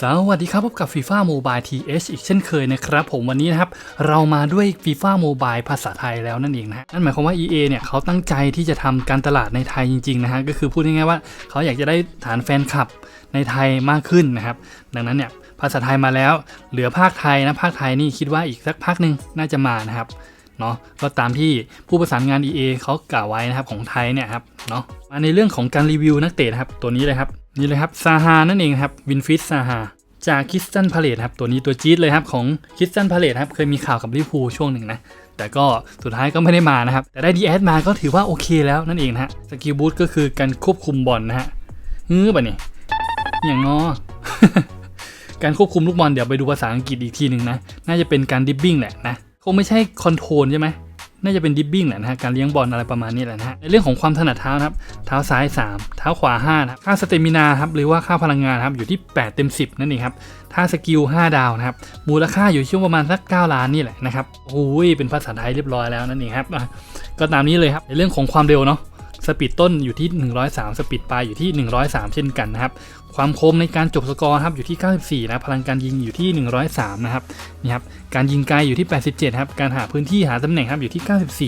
สวัสดีครับพบกับ FIFA Mobile TH อีกเช่นเคยนะครับ ผมวันนี้นะครับ เรามาด้วย FIFA Mobile ภาษาไทยแล้วนั่นเองนะนั่นหมายความว่า EA เนี่ยเขาตั้งใจที่จะทำการตลาดในไทยจริง ๆ นะฮะก็คือพูดง่ายๆว่าเขาอยากจะได้ฐานแฟนคลับในไทยมากขึ้นนะครับ ดังนั้นเนี่ยภาษาไทยมาแล้ว เหลือภาคไทยนะภาคไทยนี่คิดว่าอีกสักพักหนึ่งน่าจะมานะครับเนาะก็ตามที่ผู้ประสานงาน EA เขากล่าวไว้นะครับของไทยเนี่ยครับเนาะมาในเรื่องของการรีวิวนักเตะนะครับตัวนี้เลยครับ นี่เลยครับซาฮานั่นเองครับวินฟิสซาฮาจากคิสตันพาเลตครับตัวนี้ตัวจี๊ดเลยครับของคิสตันพาเลตครับเคยมีข่าวกับลิเวอร์พูช่วงหนึ่งนะ แต่ก็สุดท้ายก็ไม่ได้มานะครับ แต่ได้ดีแอดมาก็ถือว่าโอเคแล้วนั่นเองนะฮะสกิลบูทก็คือการควบคุมบอลนะฮะเฮ้ยแบบนี้อย่างงอการควบคุมลูกบอลเดี๋ยวไปดูภาษาอังกฤษอีกทีหนึ่งนะ น่าจะเป็นการดิบบิ้งแหละนะ คงไม่ใช่คอนโทรลใช่ไหม น่าจะเป็นดิบบิ้งแหละนะฮะการเลี้ยงบอลอะไรประมาณนี้แหละนะฮะในเรื่องของความถนัดเท้านะครับเท้าซ้าย 3 เท้าขวา5นะครับค่าสเตมินาครับหรือว่าค่าพลังงานครับอยู่ที่ 8 เต็ม 10 นั่นเองครับถ้าสกิล5ดาวนะครับมูลค่าอยู่ช่วงประมาณสัก9ล้านนี่แหละนะครับโอ้ยเป็นภาษาไทยเรียบร้อยแล้วนั่นเองครับก็ตามนี้เลยครับในเรื่องของความเร็วเนาะ สปีดต้นอยู่ที่ 103 สปีดปลายอยู่ที่ 103 เช่นกันนะครับ ความคมในการจบสกอร์ครับอยู่ที่ 94 นะ พลังการยิงอยู่ที่ 103 นะครับ นี่ครับ การยิงไกลอยู่ที่ 87 ครับ การหาพื้นที่หาตำแหน่งครับอยู่ที่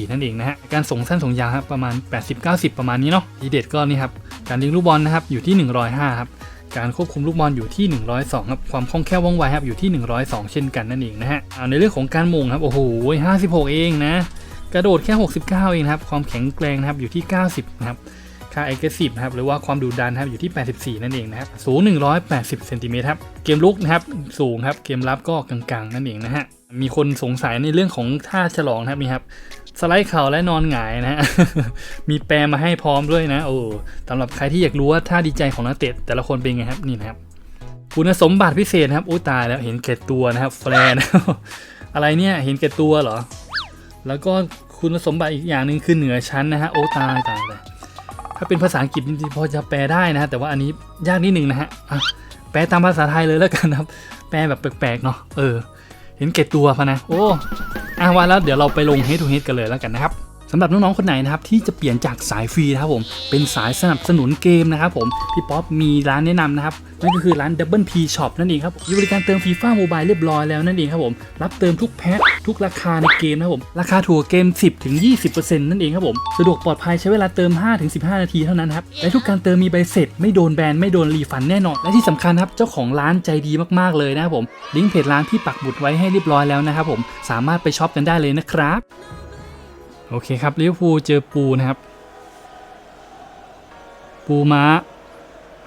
94 นั่นเองนะฮะ การส่งสั้นส่งยาวครับประมาณ 80-90 ประมาณนี้เนาะทีเด็ดก็นี่ครับ การเลี้ยงลูกบอลนะครับอยู่ที่ 105 ครับการควบคุมลูกบอลอยู่ที่ 102 ครับ ความคล่องแคล่วว่องไวครับ อยู่ที่ 102 เช่นกันนั่นเองนะฮะอ่าในเรื่องของการมงครับ โอ้โห 56 เองนะ กระโดดแค่ 69 เองครับ ความแข็งแกร่งนะครับอยู่ที่ 90 นะครับ ค่า aggressive นะครับ หรือว่าความดุดันนะครับอยู่ที่ 84 นั่นเองนะครับ สูง 180 เซนติเมตรครับ เกมลุกนะครับ สูงครับ เกมรับก็กลางๆ นั่นเองนะฮะ มีคนสงสัยในเรื่องของท่าฉลองนะครับนี่ครับ สไลด์เข่าและนอนหงายนะฮะ มีแปลมาให้พร้อมด้วยนะ โอ้สำหรับใครที่อยากรู้ว่าท่าดีใจของนักเตะแต่ละคนเป็นไงครับ นี่นะครับ คุณสมบัติพิเศษนะครับ โอ้ตายแล้ว เห็นแก่ตัวนะครับ แฟร์นอะไรเนี่ย เห็นแก่ตัวเหรอ แล้วก็คุณสมบัติอีกอย่างหนึ่งคือเหนือชั้นนะฮะโอตาต่างเลยถ้าเป็นภาษาอังกฤษจริงๆพอจะแปลได้นะฮะแต่ว่าอันนี้ยากนิดหนึ่งนะฮะแปลตามภาษาไทยเลยแล้วกันนะครับ แปลแบบแปลกๆเนาะเออ เห็นเกตตัวพะนะ โอ้อะว่าแล้วเดี๋ยวเราไปลงเฮดทูเฮดกันเลยแล้วกันนะครับ สำหรับน้องๆคนไหนนะครับที่จะเปลี่ยนจากสายฟรีนะครับผมเป็นสายสนับสนุนเกมนะครับผมพี่ป๊อปมีร้านแนะนำนะครับนั่นก็คือร้าน Double P Shop นั่นเองครับมีบริการเติมฟีฟ่าโมบายเรียบร้อยแล้วนั่นเองครับผมรับเติมทุกแพ็คทุกราคาในเกมนะครับผมราคาถูกกว่าเกม 10ถึง20%นั่นเองครับผมสะดวกปลอดภัยใช้เวลาเติม5-15 นาทีเท่านั้นครับและทุกการเติมมีใบเสร็จ ไม่โดนแบนไม่โดนรีฟันแน่นอน และที่สำคัญครับเจ้าของร้านใจดีมากๆเลยนะครับผมลิงก์เพจร้านพี่ปักหมุดไว้ให้เรียบร้อยแล้วนะครับผมสามารถไปช็อปกันได้เลยนะครับ โอเคครับลิเวอร์พูลเจอปูนะครับ ปูม้า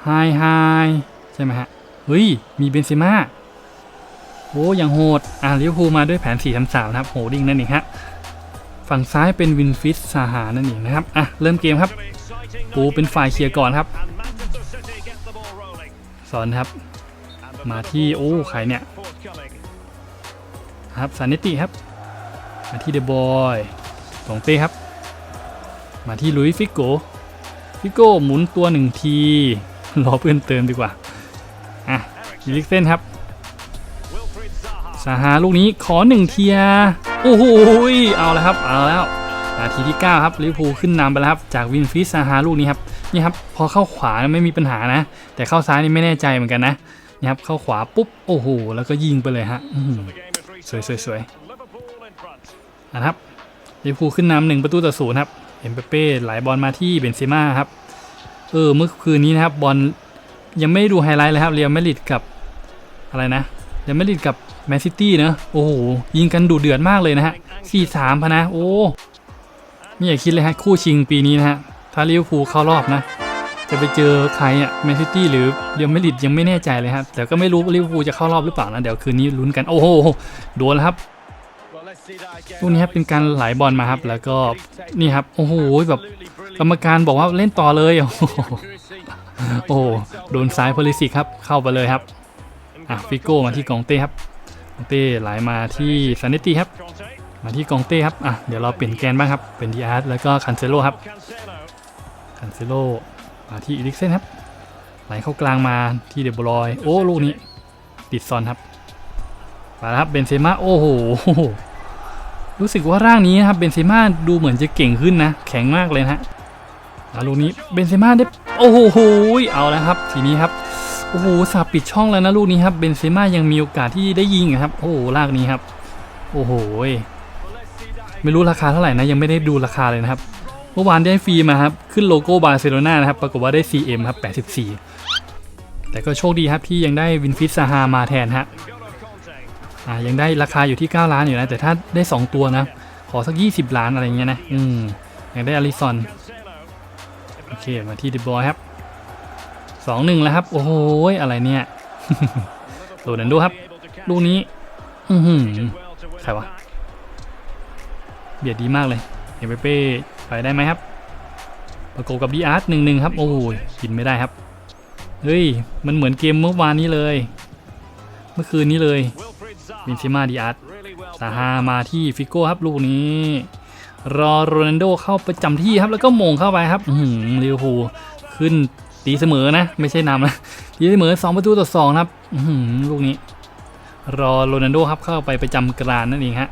ไฮไฮใช่ไหมฮะ เฮ้ย มีเบนซิม่าโอ้ยังโหด อ่าลิเวอร์พูลมาด้วยแผน 4 3 3 นะครับ โหดิ้งนั่นเองฮะ ฝั่งซ้ายเป็นวินฟิสซาฮานั่นเองนะครับ อะ เริ่มเกมครับ ปูเป็นฝ่ายเคลียร์ก่อนครับ สอนครับ มาที่ โอ้ใครเนี่ย ครับซาเนติครับ มาที่เดอะบอย สองเต้ครับ มาที่ลุยฟิโกฟิโก้หมุนตัวหนึ่งที รอเพื่อนเติมดีกว่า อะอีลิกเซนครับสาหาลูกนี้ขอหนึ่งเทีย โอ้โหเอาแล้วครับ เอาแล้ว นาทีที่ 9 ครับลิเวอร์พูลขึ้นนำไปแล้วครับ จากวินฟิสซาฮาลูกนี้ครับ นี่ครับ พอเข้าขวาไม่มีปัญหานะ แต่เข้าซ้ายนี่ไม่แน่ใจเหมือนกันนะนี่ครับ เข้าขวาปุ๊บ โอ้โห แล้วก็ยิงไปเลยฮะสวยสวยสวยนะครับ ลิเวอร์พูลขึ้นนำหนึ่งประตูต่อศูนย์ครับเอ็มเปเป้ไหลบอลมาที่เบนเซม่าครับเออเมื่อคืนนี้นะครับบอลยังไม่ดูไฮไลท์เลยครับเรียลมาดริดกับอะไรนะเรียลมาดริดกับแมนซิตี้เนอะโอ้โหยิงกันดูเดือดมากเลยนะฮะสี่สามพะนะโอ้ไม่อยากคิดเลยฮะคู่ชิงปีนี้นะฮะถ้าลิเวอร์พูลเข้ารอบนะจะไปเจอใครอะแมนซิตี้หรือเรียลมาดริดยังไม่แน่ใจเลยครับแต่ก็ไม่รู้ลิเวอร์พูลจะเข้ารอบหรือเปล่านะเดี๋ยวคืนนี้ลุ้นกันโอ้โหโดนแล้วครับ ลูกนี้ครับเป็นการไหลบอลมาครับ แล้วก็นี่ครับโอ้โหแบบกรรมการบอกว่าเล่นต่อเลยโอ้โหโอ้โดนซ้ายพลิสิครับเข้าไปเลยครับอะฟิโก้มาที่กองเต้ครับกองเต้ไหลมาที่ซานเนติครับ มาที่กองเต้ครับอะเดี๋ยวเราเปลี่ยนแกนบ้างครับเป็นดีอาร์แล้วก็คันเซโลครับคันเซโลมาที่อีลิกเซนครับไหลเข้ากลางมาที่เดบรอย โอ้ลูกนี้ติดซอนครับมาแล้วครับเบนเซม่าโอ้โห รู้สึกว่าร่างนี้นะครับเบนเซม่าดูเหมือนจะเก่งขึ้นนะ แข็งมากเลยนะฮะอะลูกนี้เบนเซม่าได้โอ้โหเอาแล้วครับ ทีนี้ครับโอ้โหสาบปิดช่องแล้วนะลูกนี้ครับเบนเซม่ายังมีโอกาสที่ได้ยิงอะครับโอ้โหลากนี้ครับโอ้โหไม่รู้ราคาเท่าไหร่นะยังไม่ได้ดูราคาเลยนะครับเมื่อวานได้ฟรีมาครับขึ้นโลโก้บาร์เซโลนานะครับปรากฏว่าได้ CM ครับ84 แต่ก็โชคดีครับที่ยังได้วินฟิสซาฮามาแทนฮะ อ่ายังได้ราคาอยู่ที่ 9 ล้านอยู่นะ แต่ถ้าได้ 2 ตัวนะ ขอสัก 20 ล้านอะไรเงี้ยนะ อืมอยากได้อลิซอน โอเค มาที่เดบอยครับ2-1แล้วครับ โอ้โหอะไรเนี่ยโรนันโดครับ ลูกนี้ อือหือใครวะ เบียดดีมากเลยเอเปเป้ไปได้ไหมครับ ประกบกับดีอาร์ตหนึ่งหนึ่งครับ โอ้ยกินไม่ได้ครับ เฮ้ย มันเหมือนเกมเมื่อวานนี้เลย เมื่อคืนนี้เลย บินซิมาดีอาร์ตซาฮามาที่ฟิโก้ครับลูกนี้ รอโรนัลโดเข้าประจำที่ครับแล้วก็มงเข้าไปครับหือลิเวอร์พูลขึ้นตีเสมอนะ ไม่ใช่นำนะตีเสมอ 2 ประตูต่อ2ครับหือลูกนี้ รอโรนัลโดครับเข้าไปประจำกรานนั่นเองฮะ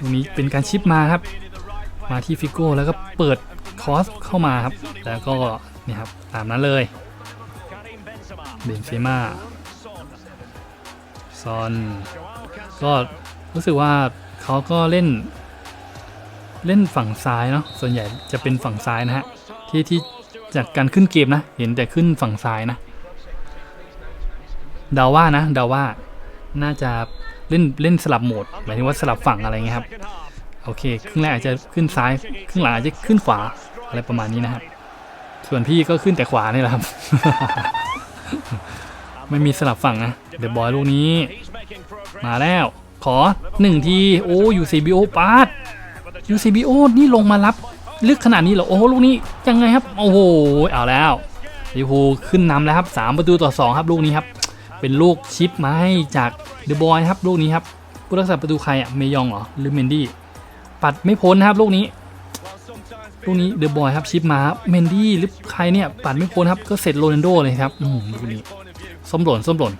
ตรงนี้เป็นการชิปมาครับ มาที่ฟิโก้แล้วก็เปิดคอสเข้ามาครับ แล้วก็นี่ครับตามนั้นเลยเบนเซม่า ซอน ก็รู้สึกว่าเขาก็เล่น เล่นฝั่งซ้ายเนาะส่วนใหญ่จะเป็นฝั่งซ้ายนะฮะ ที่ที่จากการขึ้นเกมนะ เห็นแต่ขึ้นฝั่งซ้ายนะเดาว่านะเดาว่าน่าจะเล่นเล่นสลับโหมดหมายถึงว่าสลับฝั่งอะไรเงี้ยครับโอเคครึ่งแรกอาจจะขึ้นซ้ายครึ่งหลังอาจจะขึ้นขวาอะไรประมาณนี้นะครับส่วนพี่ก็ขึ้นแต่ขวานี่แหละครับ ไม่มีสลับฝั่งนะเดอะบอยลูกนี้ มาแล้ว ขอหนึ่งที โอ้ยูซีบีโอปาดยูซีบีโอนี่ลงมารับ ลึกขนาดนี้เหรอ โอ้ลูกนี้ยังไงครับ โอ้โห เอาแล้วลิเวอร์พูลขึ้นนำแล้วครับสามประตูต่อสองครับลูกนี้ครับ เป็นลูกชิปมาให้จากเดอะบอยครับลูกนี้ครับผู้รักษาประตูใครอะเมยองเหรอหรือเมนดี้ปัดไม่พ้นนะครับลูกนี้ลูกนี้เดอะบอยครับชิปมาเมนดี้หรือใครเนี่ยปัดไม่พ้นครับก็เสร็จโรนัลโดเลยครับอืมลูกนี้ ส้มหล่นส้มหล่น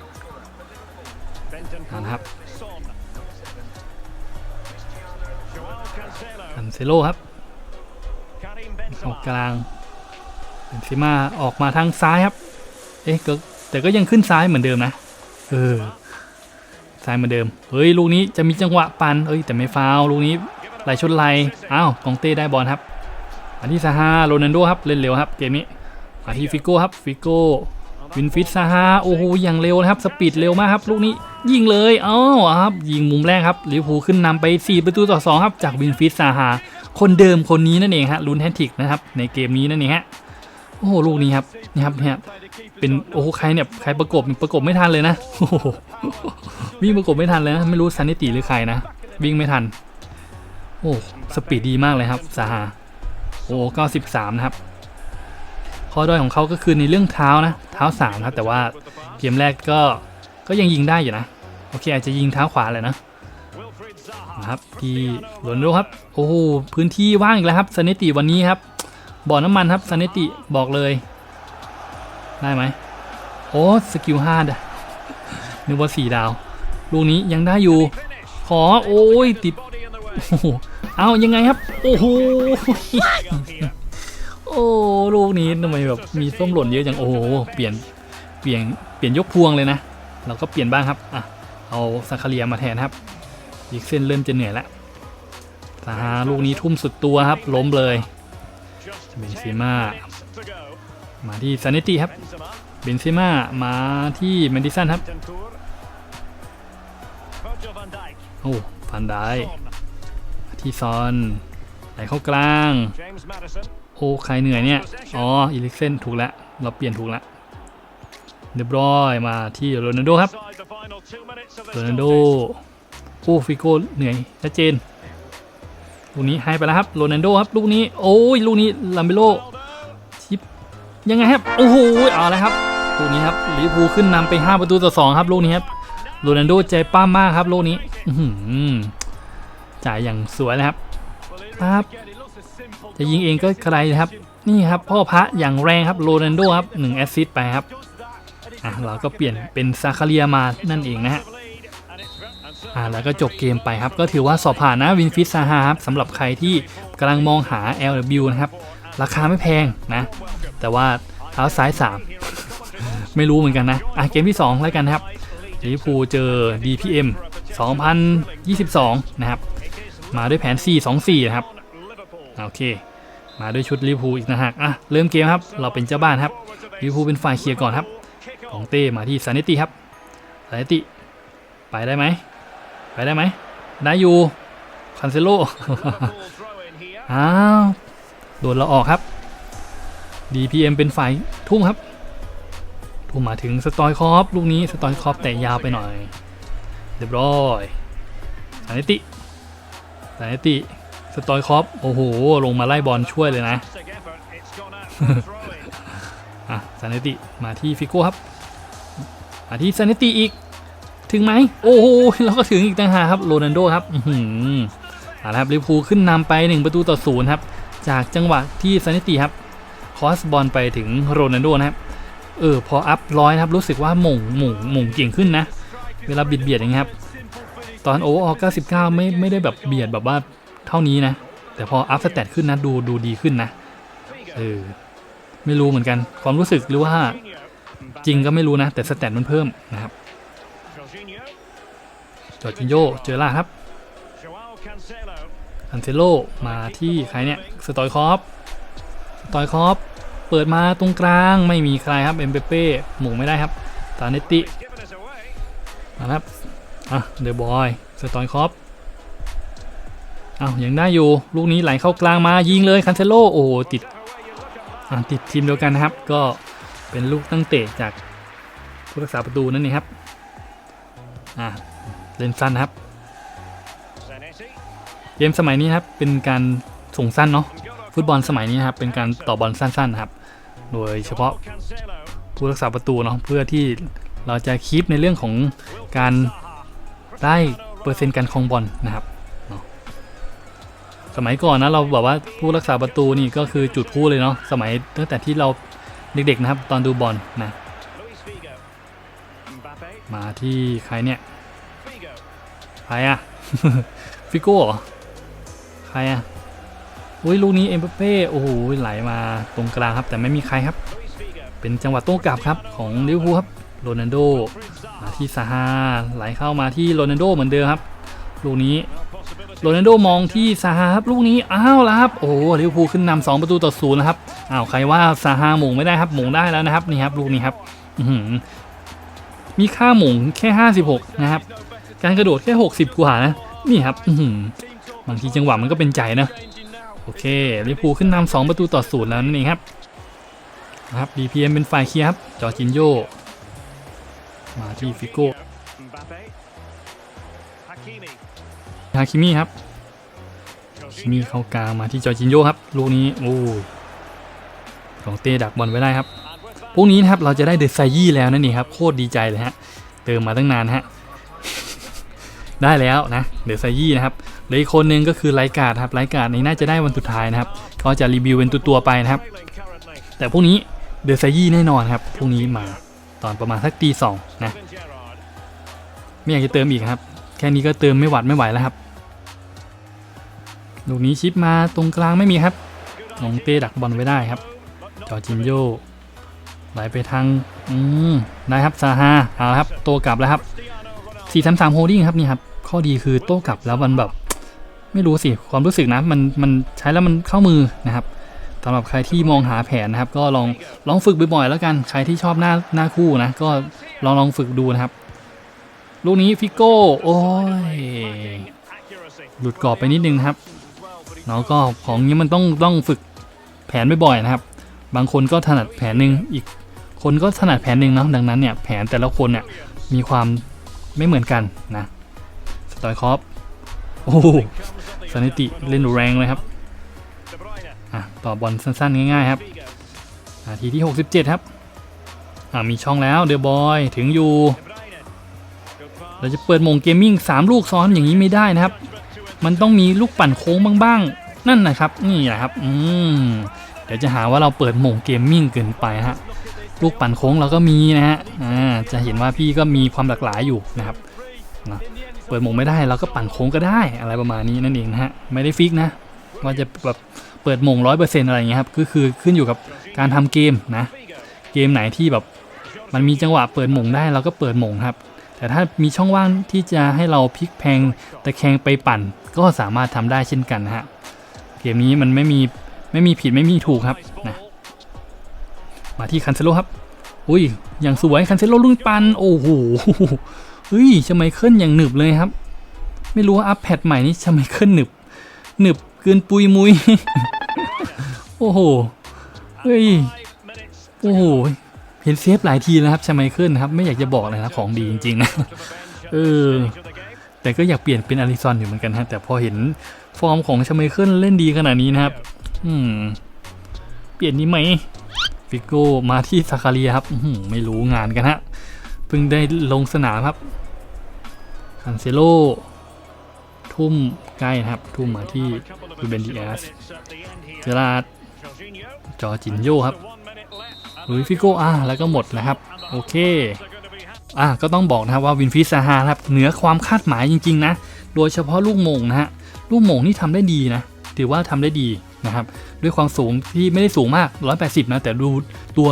นะครับคันเซโลครับ ออกกลางเบนซิมาออกมาทางซ้ายครับ เอ๊ะก็แต่ก็ยังขึ้นซ้ายเหมือนเดิมนะ เออ ซ้ายเหมือนเดิม เฮ้ย ลูกนี้จะมีจังหวะปันเอ้ย แต่ไม่ฟาวลูกนี้ไหลชนไหลอ้าวกองเต้ได้บอลครับมาที่ซาฮาโรนัลโดครับ เล่นเร็วครับ เกมนี้มาที่ฟิโก้ครับ ฟิโก้ วินฟิตซาฮาโอ้โหอย่างเร็วนะครับ สปีดเร็วมากครับ ลูกนี้ยิงเลยอ้าวครับ ยิงมุมแรกครับลิเวอร์พูลขึ้นนำไป 4 ประตูต่อ2ครับ จากวินฟิตซาฮาคนเดิมคนนี้นั่นเองฮะลุ้นแฮตทริกนะครับ ในเกมนี้นั่นเองฮะโอ้โหลูกนี้ครับนี่ครับเนี่ยเป็นโอ้โหใครเนี่ยใครประกบประกบไม่ทันเลยนะโอ้โหวิ่งประกบไม่ทันเลยนะไม่รู้ซันนิติหรือใครนะวิ่งไม่ทัน โอ้สปีดดีมากเลยครับซาฮาโอ้ก็13นะครับ ข้อด้อยของเขาก็คือในเรื่องเท้านะ เท้า3ครับแต่ว่าเกมแรกก็ก็ยังยิงได้อยู่นะ โอเคอาจจะยิงเท้าขวาเลยนะนะครับที่โรนโดครับ โอ้โหพื้นที่ว่างอีกแล้วครับซาเนติวันนี้ครับบ่อน้ำมันครับซาเนติบอกเลย ได้ไหมโอ้สกิลห้าดะนึกว่าสี่ดาว ลูกนี้ยังได้อยู่ ขอโอ้ยติดโอ้โหเอายังไงครับ โอ้โห โอ้ลูกนี้ทำไมแบบมีส้มหล่นเยอะจังโอ้โหเปลี่ยนเปลี่ยนเปลี่ยนยกพวงเลยนะ เราก็เปลี่ยนบ้างครับอะเอาซาคาเรียมาแทนครับ อีกเส้นเริ่มจะเหนื่อยแล้วซาฮาลูกนี้ทุ่มสุดตัวครับ ล้มเลยเบนซิม่ามาที่ซาเนติครับเบนซิม่ามาที่แมนดิสันครับโอ้ฟันได้ที่ซอนไหลเข้ากลาง โอ้ใครเหนื่อยเนี่ย อ๋ออีลิกเซนถูกแล้ว เราเปลี่ยนถูกแล้วเดบรอยมาที่โรนัลโดครับโรนัลโดโอ้ฟิโก้เหนื่อยชัดเจนลูกนี้ให้ไปแล้วครับโรนัลโดครับลูกนี้โอ้ยลูกนี้ลัมเบโลชิปยังไงครับโอ้โหเอาแล้วครับลูกนี้ครับลิเวอร์พูลขึ้นนำไป 5 ประตูต่อ2ครับลูกนี้ครับโรนัลโดใจป้ามมากครับลูกนี้อื้อหือจ่ายอย่างสวยเลยครับครับ จะยิงเองก็ใครนะครับ นี่ครับพ่อพระอย่างแรงครับโรนัลโดครับ1แอสซิสต์ไปครับอะเราก็เปลี่ยนเป็นซาคาเรียมานั่นเองนะฮะอ่าแล้วก็จบเกมไปครับ ก็ถือว่าสอบผ่านนะวินฟิตซาฮาครับสำหรับใครที่กำลังมองหา LW นะครับ ราคาไม่แพงนะ แต่ว่าเท้าซ้ายไม่รู้เหมือนกันนะอะเกมที่ 2 แล้วกันครับลิเวอร์พูลเจอ DPM 2022 นะครับ มาด้วยแผน 4-2-4 นะครับ โอเค มาด้วยชุดลิเวอร์พูอีกนะฮะอะเริ่มเกมครับ เราเป็นเจ้าบ้านครับลิเวอร์พูเป็นฝ่ายเคลียร์ก่อนครับ ของเต้มาที่ซาเนติครับซาเนติไปได้ไหมไปได้ไหมได้อยู่คันเซโลอ้าวโดนเราออกครับ DPM เป็นฝ่ายทุ่มครับทุ่มมาถึงสตอยคอฟลูกนี้สตอยคอฟแต่ยาวไปหน่อยเรียบร้อยสานิติสานิติ ตอยคอฟโอ้โห ลงมาไล่บอลช่วยเลยนะอะซาเนติมาที่ฟิโก้ครับ มาที่ซาเนติอีก ถึงไหม โอ้โห แล้วก็ถึงอีกต่างหากครับ โรนัลโดครับ อือหือเอาละครับลิเวอร์พูลขึ้นนำไป 1 ประตูต่อศูนย์ครับ จากจังหวะที่ซาเนติครับ คอสบอลไปถึงโรนัลโดนะครับ เออ พออัพร้อยนะครับ รู้สึกว่าหม่งหม่งหม่งเก่งขึ้นนะ เวลาเบียดเบียดอย่างเงี้ยครับ ตอนโอเวอร์ออ99 ไม่ไม่ได้แบบเบียดแบบว่า เท่านี้นะ แต่พออัพสเตตขึ้นนะดูดูดีขึ้นนะเออไม่รู้เหมือนกันความรู้สึกหรือว่าจริงก็ไม่รู้นะ แต่สเตตมันเพิ่มนะครับจอร์จินโยเจอล่าครับอันเซโลมาที่ใครเนี่ยสตอยคอฟสตอยคอฟเปิดมาตรงกลางไม่มีใครครับเอ็มเปเป้หมุงไม่ได้ครับตาเนตติมาครับอะเดอะบอยสตอยคอฟ อ้าวยังได้อยู่ลูกนี้ไหลเข้ากลางมายิงเลยคันเซโลโอ้โหติดติดทีมเดียวกันนะครับ ก็เป็นลูกตั้งเตะจากผู้รักษาประตูนั่นเองครับอะเล่นสั้นครับ เกมสมัยนี้ครับเป็นการส่งสั้นเนาะฟุตบอลสมัยนี้ครับเป็นการต่อบอลสั้นๆนะครับ โดยเฉพาะผู้รักษาประตูเนาะเพื่อที่เราจะคีปในเรื่องของการได้เปอร์เซ็นต์การครองบอลนะครับ สมัยก่อนนะเราแบบว่าผู้รักษาประตูนี่ก็คือจุดพูเลยเนาะสมัยตั้งแต่ที่เราเด็กๆนะครับตอนดูบอลนะมาที่ใครเนี่ยใครอะฟิโก้เหรอใครอะอุ้ยลูกนี้เอ็มเปเป้โอ้โหไหลมาตรงกลางครับ แต่ไม่มีใครครับ เป็นจังหวะโต้กลับครับของลิเวอร์พูลครับโรนัลโดมาที่ซาฮาไหลเข้ามาที่โรนัลโดเหมือนเดิมครับลูกนี้ โรนัลโดมองที่ซาฮาครับลูกนี้อ้าวแล้วครับโอ้โหลิเวอร์พูลขึ้นนำสองประตูต่อศูนย์นะครับอ้าวใครว่าซาฮาหม่งไม่ได้ครับหม่งได้แล้วนะครับนี่ครับลูกนี้ครับมีค่าหม่งแค่ 56 นะครับ การกระโดดแค่ 60 กว่านะนี่ครับบางทีจังหวะมันก็เป็นใจนะโอเคลิเวอร์พูลขึ้นนำสองประตูต่อศูนย์แล้วนั่นเองครับนะครับ DPM เป็นฝ่ายเคลียร์ครับจอจินโยมาที่ฟิโก้ ฮาคิมิครับคิมิเข้ากลางมาที่จอจินโยครับ ลูกนี้โอ้ยของเต้ดักบอลไว้ได้ครับพวกนี้นะครับเราจะได้เดอะไซยี่แล้วนั่นเองครับโคตรดีใจเลยฮะเติมมาตั้งนานฮะได้แล้วนะเดอะไซยี่นะครับเหลืออีกคนนึงก็คือไลกาดครับไลกาดนี้น่าจะได้วันสุดท้ายนะครับก็จะรีวิวเป็นตัวๆไปนะครับ แต่พวกนี้เดอะไซยี่แน่นอนครับพวกนี้มาตอนประมาณสักตีสองนะไม่อยากจะเติมอีกครับ แค่นี้ก็เติมไม่หวัดไม่ไหวแล้วครับ ลูกนี้ชิปมาตรงกลางไม่มีครับน้องเต้ดักบอลไว้ได้ครับ จอจินโยไหลไปทาง อืมได้ครับซาฮาเอาครับ โตกลับแล้วครับ4 3 3โฮดิ้งครับนี่ครับ ข้อดีคือโต้กลับแล้วมันแบบ ไม่รู้สิความรู้สึกนะมันมันใช้แล้วมันเข้ามือนะครับสำหรับใครที่มองหาแผนนะครับ ก็ลองลองฝึกบ่อยๆแล้วกันใครที่ชอบหน้าหน้าคู่นะ ก็ลองลองฝึกดูนะครับ ลูกนี้ฟิโก้โอ้ยหลุดกรอบไปนิดนึงนะครับ เนาะก็ของนี้มันต้องต้องฝึกแผนบ่อยๆนะครับ บางคนก็ถนัดแผนหนึ่งอีกคนก็ถนัดแผนหนึ่งเนาะดังนั้นเนี่ยแผนแต่ละคนเนี่ยมีความไม่เหมือนกันนะสตอยคอฟโอ้โหสถิติเล่นแรงเลยครับอะต่อบอลสั้นๆ ง่ายๆครับนาทีที่ 67 ครับอะมีช่องแล้วเดอะบอยถึงอยู่ เราจะเปิดมงเกมมิ่ง3 ลูกซ้อนอย่างนี้ไม่ได้นะครับ มันต้องมีลูกปั่นโค้งบ้างๆ นั่นนะครับ นี่แหละครับ อืม เดี๋ยวจะหาว่าเราเปิดโหมงเกมมิ่งเกินไปฮะ ลูกปั่นโค้งเราก็มีนะฮะ อ่า จะเห็นว่าพี่ก็มีความหลากหลายอยู่นะครับนะเปิดโหมงไม่ได้เราก็ปั่นโค้งก็ได้อะไรประมาณนี้นั่นเองนะฮะ ไม่ได้ฟิกนะว่าจะแบบเปิดโหมงร้อยเปอร์เซ็นต์อะไรอย่างเงี้ยครับ ก็คือขึ้นอยู่กับการทำเกมนะ เกมไหนที่แบบมันมีจังหวะเปิดหม่งได้เราก็เปิดหม่งครับ แต่ถ้ามีช่องว่างที่จะให้เราพลิกแพงตะแคงไปปั่น ก็สามารถทำได้เช่นกันนะฮะเกมนี้มันไม่มีไม่มีผิดไม่มีถูกครับนะมาที่คันเซโลครับ อุ้ยอย่างสวยคันเซโลลุยปันโอ้โหเฮ้ยชไมเคิลอย่างหนึบเลยครับ ไม่รู้ว่าอัพแพดใหม่นี้ชไมเคิลหนึบหนึบเกินปุยมุยโอ้โหเฮ้ยโอ้โห ห็นเซฟหลายทีแล้วครับชไมเคิลนะครับ ไม่อยากจะบอกเลยนะของดีจริงๆนะเออแต่ก็อยากเปลี่ยนเป็นอาริซอนอยู่เหมือนกันฮะแต่พอเห็นฟอร์มของชาเมเคิลเล่นดีขนาดนี้นะครับ อืม เปลี่ยนนี้ไหมฟิโก้มาที่ซาคาเรียครับไม่รู้งานกันฮะเพิ่งได้ลงสนามครับคันเซโลทุ่มใกล้นะครับ ทุ่มมาที่รูเบนดีแอสเจราร์ดจอจินโยครับ ลุยฟิโก้อะแล้วก็หมดแล้วครับ โอเคอะก็ต้องบอกนะครับว่าวินฟิสซาฮาครับเหนือความคาดหมายจริง ๆ นะ โดยเฉพาะลูกมงนะฮะลูกมงนี่ทำได้ดีนะถือว่าทำได้ดีนะครับด้วยความสูงที่ไม่ได้สูงมาก 180 นะ แต่ดูตัว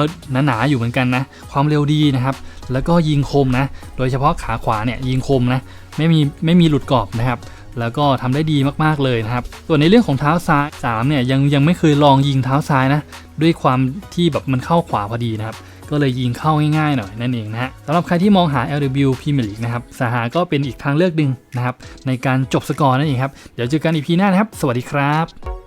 หนาๆอยู่เหมือนกันนะ ความเร็วดีนะครับ แล้วก็ยิงคมนะ โดยเฉพาะขาขวาเนี่ยยิงคมนะ ไม่มีไม่มีหลุดกรอบนะครับ แล้วก็ทำได้ดีมากๆเลยนะครับ ส่วนในเรื่องของเท้าซ้าย3เนี่ยยังยังไม่เคยลองยิงเท้าซ้ายนะ ด้วยความที่แบบมันเข้าขวาพอดีนะครับก็เลยยิงเข้าง่ายๆหน่อยนั่นเองนะฮะสำหรับใครที่มองหา LW Premier League นะครับสาหาก็เป็นอีกทางเลือกหนึ่งนะครับในการจบสกอร์นั่นเองครับเดี๋ยวเจอกันอีพีหน้านะครับ สวัสดีครับ